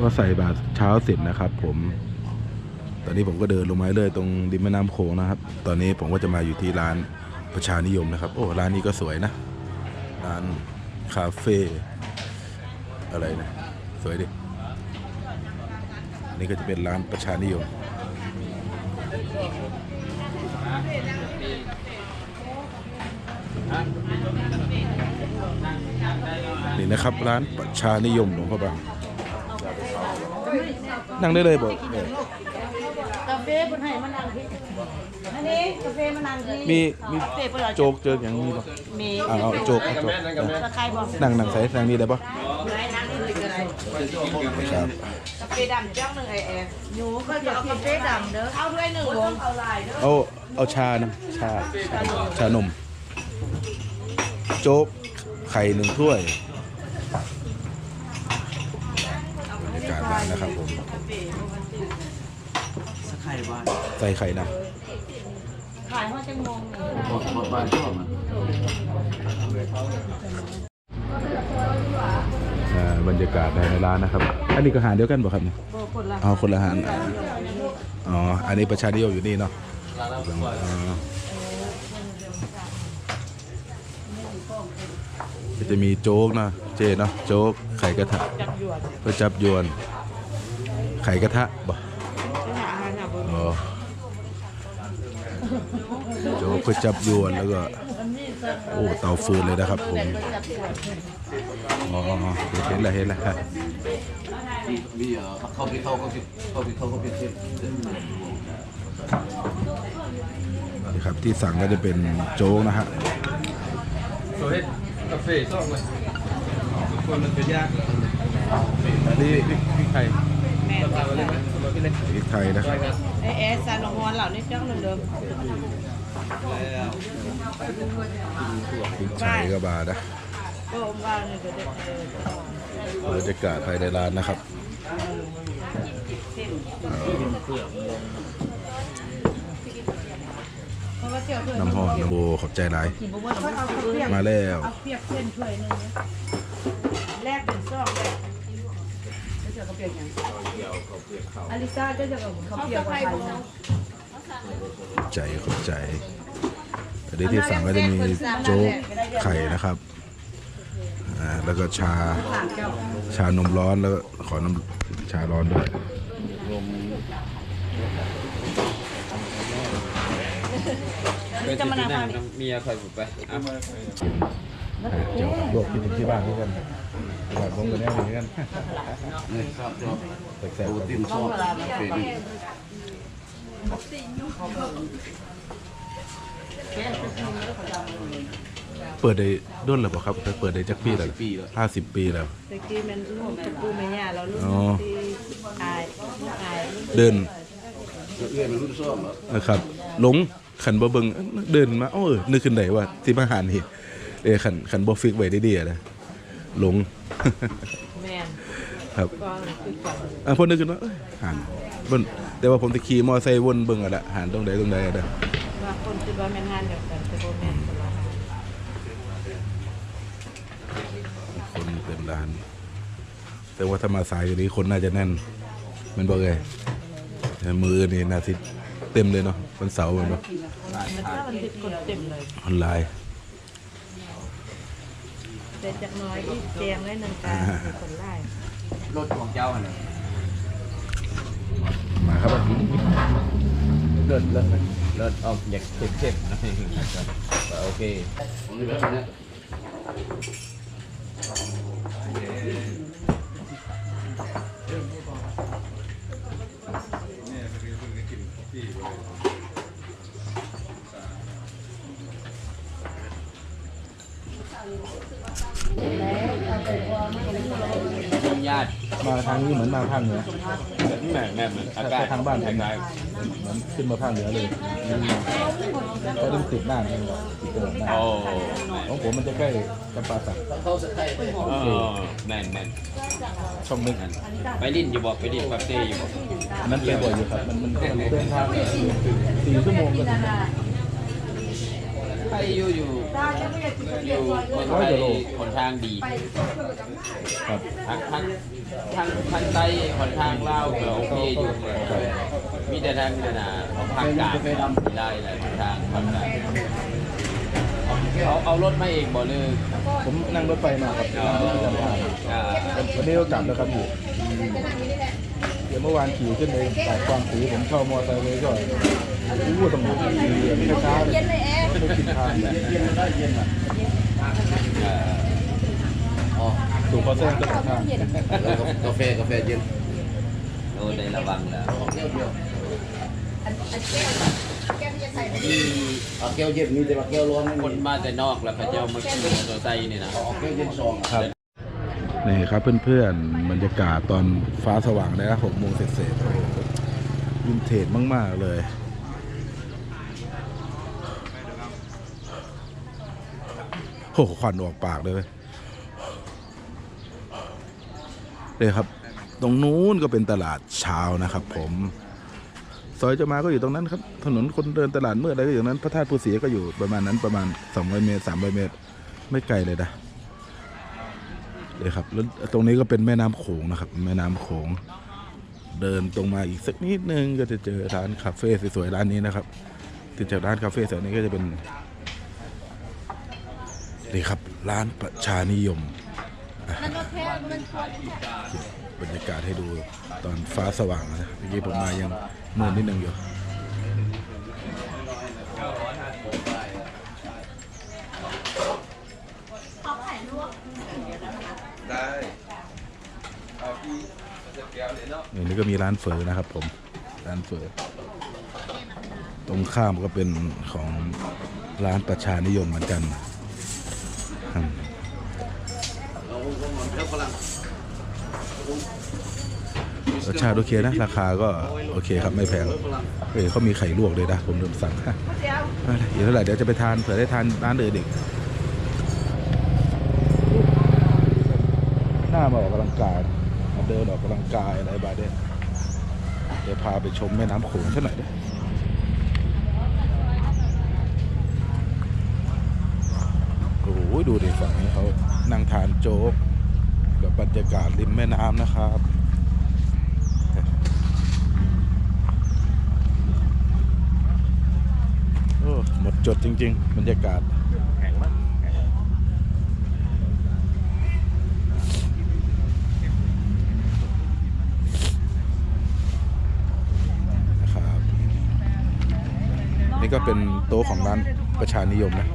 ก็ใส่บาตรเช้าเสร็จนะครับ ผม ตอนนี้ผมก็เดินลงมาเรื่อยตรงริมแม่น้ำโขงนะครับ ตอนนี้ผมก็จะมาอยู่ที่ร้านประชานิยมนะครับ โอ้ร้านนี้ก็สวยนะ ร้านคาเฟ่อะไรนะ สวยดินนี่ก็จะเป็นร้านประชานิยมนี่นะครับร้านประชานิยมหลวงพ่อบาง นั่งได้เลยบอกเออกาแฟบนให้มันนั่งที่อันนี้กาแฟมันนั่งที่มีมีกาแฟเปิดโจกเจออย่างนี้ปะมีอ่าเอาโจกเอาโจกตะไคร้บอกนั่งนั่งใส่นั่งนี่ได้ปะนั่งนี่เลยก็ได้ครับกาแฟดำจ้องหนึ่งไอแอร์หนูก็จะเอากาแฟดำเด้อเอาด้วยหนึ่งวงเอาลายเด้อเอาเอาชานะชาชานมโจ๊กไข่หนึ่งถ้วยบรรยากาศร้า นนะครับผมสักไข่บ้านใส่ไข่นะขายห้าจังงงหมดหมดบ้านชอบมันอ่าบรรยากาศภายในร้านนะครับ อันนี้ก็อาหารเดียวกันป่ะครับเนี่ยโบคนละอ๋อคนละอาหารอ๋อ อันนี้ประชานิยมอยู่นี่เนาะอ๋อก็จะมีโจ๊กนะ เจเนาะ โจ๊ก ไข่กระทะจับหยวนก๋วยจับยวน ไข่กระทะบ่ไปหาอาหารหาบนอ๋อโจ๊กก๋วยจับยวนแล้วก็ โอ้เตาฟืนเลยนะครับผม อ๋อเห็นแล้วเห็นแล้วมีเอ่อเข้าไปเข้าเข้าไปเข้าไปเข้าเข้าไปเช็ดนี่ครับที่สั่งก็จะเป็นโจ๊กนะฮะโซเฮ็ดกาแฟซ่องเลยทุกคนมันเป็นยากอันนี้พริกพริกไท ยแม่ทำอะไรไหมทำอะไรไหมพริกไทยนะครับไอแอร์ซาลงฮอนเหล่านี้จ้องหนึ่งเดิมแล้วพริกไทยก็บานะก็อมว่าเนี่ยก็ได้เออบรรยากาศภายในร้านนะครับเพราะว่าเจียวเพื่อนน้ำหอมน้ำโบขอบใจหลายกินบ่ว่าเอาเอาเปียกมาแล้ว เอาเปียกเส้นถ้วยหนึงแลกเป็นซองแลกแล้วเจะเขาเปียกยังอลิซาเจะจะกับเขาเปียกว่าไทยนะขอบใจขอบใจอันนี้ที่สั่งก็จะมีโจ๊กไข่นะครับอ่าแล้วก็ชาฝากเจ้าชานมร้อนแล้วก็ขอน้ำชาร้อนด้วยก็จะนั่งน้ำเมียคอยบุกไปอะ เดี๋ยวลวกกินที่บ้านด้วยกันที่บ้านผมก็แน่เหมือนกันนี่ครับชอบแซ่บโปรตีนชอบเฟรนๆเปิดได้ด้นหรือเปล่าครับเปิดได้จักปีแล้วปีแล้วห้าสิบปีแล้วตะกี้มันลูกตะปูแม่ย่าเราลูกอ๋อที่อายลูกอายลูกเดินเอื้อนรุ่นซ่อมอะนะครับหลงขันบ่เบิงเดินมาเอ้าเออนึกขึ้นได้ว่าที่มาหารนี่ เออขันขันบ่ฟิกไว้ได้ดีอะนะหลง แม่นครับ ก็คือกันอะพอนึกขึ้นว่าเอ้ยหารบนแต่ว่าผมจะขี่มอไซค์วนเบิ่งอะละหารตรงใดตรงใดอะนะว่าคนคิดว่าแม่นหานเดียวกันแต่บ่แม่นคนละหานคนเต็มร้าน แต่ว่าถ้ามาสายกว่านี้คนน่าจะแน่น มันบอกเลยแต่มือนี่นาทีเต็มเลยเนาะวันเสาร์มันเนาะมันถ้ามันติดคนเต็มเลย ออนไลน์ แต่จักหน้อยที่แจงไว้นึงการมีคนไล่รถของเจ้าอะไรมาครับเลิศเลิศเลิศออกอยากเข้มๆนะโอเคผมนี่แบบนี้ ญาติมาทางนี้เหมือนมาทางเหนือแม่แม่เหมือนอากาศทางบ้านผมอากาศเหมือนขึ้นมาภาคเหนือเลยก็ต้องติดหน้าเลยติดถนนหน้าโอ้ของผมมันจะใกล้จำปาสักเข้าสักไข่เออแน่นแน่นช่องนึงไปลิ้นอยู่บอกไปลิ้นปาเต้อยู่บอกอันนั้นเป็นบ่อยอยู่ครับมันมันมันเดินทางสี่ชั่วโมงก็ถึง ไทยอยู่อยู่ตาจะไม่อยากกินอเบียยู่ร์ซอยเมืเลองยไทยค่อนข้างดีไปครับทางทางทางทางใต้ค่อนข้างลาวก็โอเคอยู่มีแต่ทางนั่นน่ะของภาคกลางไม่ได้แหละทางภาคกลางเอาเอารถมาเองบ่เลยผมนั่งรถไฟมาครับเอาอ่าวันนี้ก็กลับแล้วครับพี่เดี๋ยวเมื่อวานขี่ขึ้นไปปากกวางสีผมเช่ามอเตอร์ไซค์เลยก็ รู้ตรงนั้นเรียนช้าเลยไม่ได้กินทางแบบเย็นได้เย็นอะเอ่ออ๋อสูบคอเส้นก็ทางแล้วกาแฟกาแฟเย็นโอ้ได้ระวังแล้วเอาแก้วเดียวเอาแก้วเย็นมีแต่ว่าแก้วร้อนคนมาแต่นอกแล้วพระเจ้ามาขี่มอเตอร์ไซค์นี่นะเอาแก้วเย็นซองครับนี่ครับเพื่อนๆบรรยากาศตอนฟ้าสว่างได้ละหกโมงเสร็จๆโอ้โหวินเทจมาก ๆ เลย โอ้โหควันออกปากเลยเลยครับ ตรงนู้นก็เป็นตลาดเช้านะครับ ผมซอยจะมาก็อยู่ตรงนั้นครับ ถนนคนเดินตลาดเมืดอไรก็อยู่ตรงนั้น พระธาตุภูเสียก็อยู่ประมาณนั้นประมาณ200เมตร300เมตร ไม่ไกลเลยนะเลยครับแล้วตรงนี้ก็เป็นแม่น้ำโขงนะครับ แม่น้ำโขง เดินตรงมาอีกสักนิดนึงก็จะเจอร้านคาเฟ่สวยๆร้านนี้นะครับติดจากร้านคาเฟ่สวยนี้ก็จะเป็น นี่ครับร้านประชานิยมบรรยากาศให้ดูตอนฟ้าสว่างนะเมื่อกี้ผมมายังมืดนิดนึงอยู่นี่นี่ก็มีร้านเฟอนะครับผม ร้านเฟอตรงข้ามก็เป็นของร้านประชานิยมเหมือนกันอืม แล้วฝรั่ง รสชาติโอเคนะ ราคาก็โอเคครับไม่แพงเออเขามีไข่ลวกเลยนะ ผมลืมสั่งอะไรอีกเท่าไหร่เดี๋ยวจะไปทานเผื่อได้ทานร้านอื่นอีกหน้ามาออกกำลังกายมาเดินออกกำลังกายอะไรบาเดนเดี๋ยวพาไปชมแม่น้ำโขงเท่าไหร่อยดิโอ้โหดูดิฝั่งนี้เขานั่งทานโจ๊ก บรรยากาศริมแม่น้ำนะครับโอ้หมดจดจริง ๆ บรรยากาศนี่ก็เป็นโต๊ะของร้านประชานิยมนะ